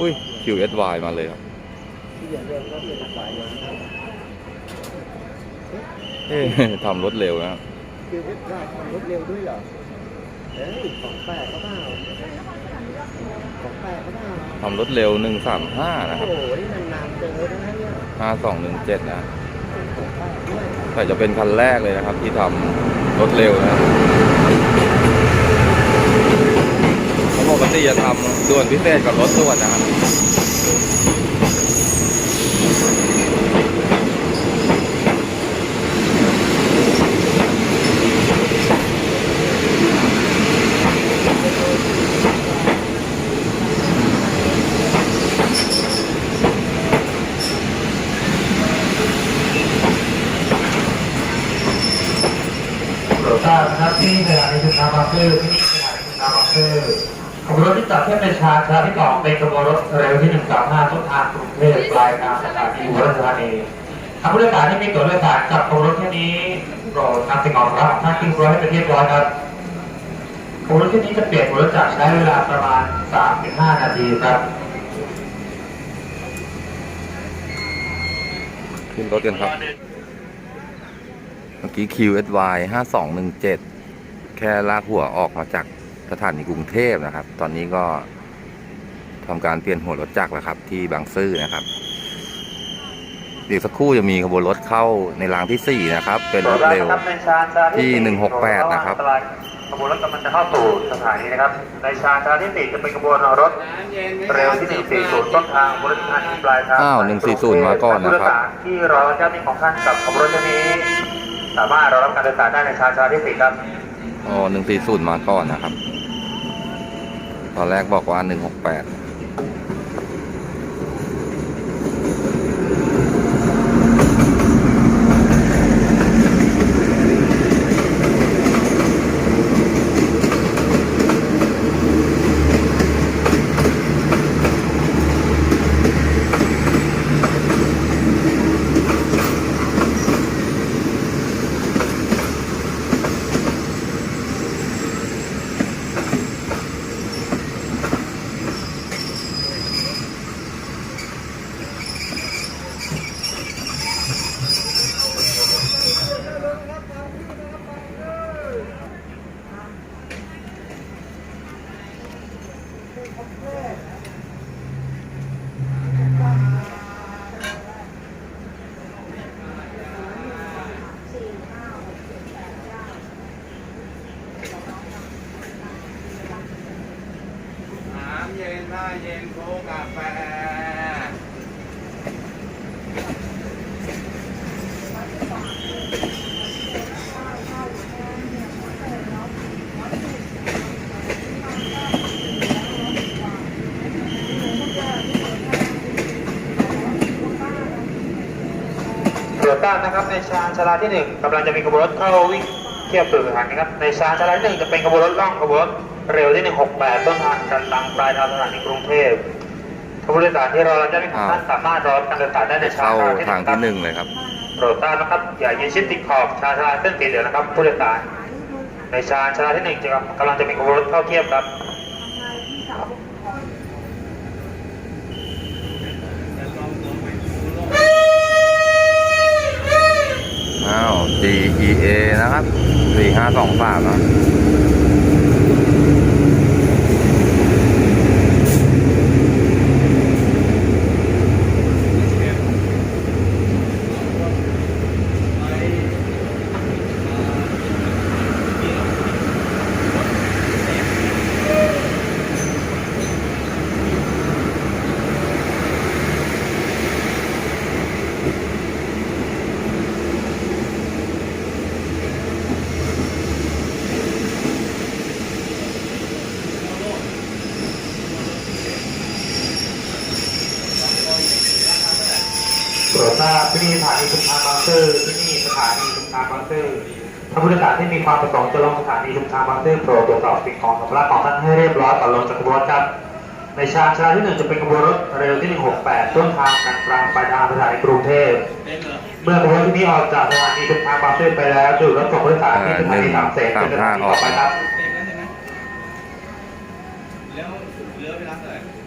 อุ้ย QSY มาเลยครับที่อย่างเดียวก็เป็นฝ่ายเดียวนะครับเอ๊ะทำรถเร็วนะครับคือรถได้ทำรถเร็วด้วยเหรอเฮ้ยของแปลกเขาเปล่าของแปลกเขาเปล่าทำรถเร็ว 135 นะครับโอ้โหนี่นานๆเจอนะเนี่ย5217 นะของแปลกด้วยแต่จะเป็นคันแรกเลยนะครับ ที่ทำรถเร็วนะเพราะ ปกติจะทำด่วนพิเศษกับรถด่วนนะครับรดทราบนะครับที่สถานีสุนทรบางซื่อที่นี่สถานีสุนทรบางซื่อ ขบวนรถที่จัดขึ้นในชาญชาที่สองเป็นขบวนรถเร็วที่ 135 ต้นทางกรุงเทพปลายทางสถานีอุบลราชธานีทางผู้โดยสารที่มีตั๋วโดยสารกับขบวนรถที่นี้โปรดนำสิ่งของรับท่านทิ้งไว้ให้เป็นเรียบร้อยครับขบวนรถที่นี้จะเปลี่ยนหัวรถจักใช้เวลาประมาณ 3-5 นาทีครับขึ้นรถกันครับ เมื่อกี้ QSY 5217 แค่ลากหัวออกมาจาก สถานีกรุงเทพนะครับ ตอนนี้ก็ทำการเปลี่ยนหัวรถจักรแล้วครับ ที่บางซื่อนะครับเดี๋ยวสักครู่จะมีขบวนรถเข้าในรางที่ 4 นะครับ เป็นรถเร็วที่ 168 นะครับขบวนรถกำลังจะเข้าสู่สถานีนะครับ ในชานชาที่สี่จะเป็นขบวนรถเร็วที่140ต้นทางบริษัทปลายทางอ้าว140 มาก่อนนะครับผู้โดยสารที่รอเจ้าหน้าที่ของท่านกับขบวนรถคันนี้ สามารถรอรับการโดยสารได้ในชานชาที่สี่ครับอ๋อ140 มาก่อนนะครับ ตอนแรกบอกว่า 168 เย็นถ้าเย็นโคกาแฟ โป รดทราบนะครับ ในชานชาลาที่หนึ่งกำลังจะมีขบวนรถเข้าวิ่งเทียบสู่สถานีครับ ในชานชาลาที่หนึ่งจะเป็นขบวนรถล่องขบวนรถเร็วที่ 168 ต้นทางกันตังปลายทางสถานีกรุงเทพขบวนโดยสารที่รอรับเจ้าหน้าที่ของท่านสามารถรอรับการโดยสารได้ในชานเข้าชาลาที่หทางนึ่งครัที่บหนึ่งเลยครับโปรดทราบนะครับ อย่ายืนชิดติดขอบชานชาลาเส้นสีเหลืองนะครับผู้โดยสารในชานชาลาที่หนึ่งจะกำลังจะมีขบวนรถเข้าเทียบครับ อ้าว DEA นะครับ 4523นะ นีชุมทางบางซื่อที่นี่สถานีชุมทางบางซื่อพระพุทธศาสนาที่มีความประสงค์จะลงสถานีชุมทางบางซื่อโปรดตรวจสอบสิ่งของสำรับของท่านให้เรียบร้อยก่อนลงจากขบวนครับ ในชาชาที่หนึ่งจะเป็นขบวนรถเร็วที่ 168 ต้นทางกลางกลางปลายทางสถานีกรุงเทพ เมื่อขบวนที่นี้ออกจากสถานีชุมทางบางซื่อไปแล้วจุดรถส่งผู้โดยสารที่สถานีสามเสนจะเดินทานีต่อไปครับ แล้วเหลือเวลาเท่าไหร่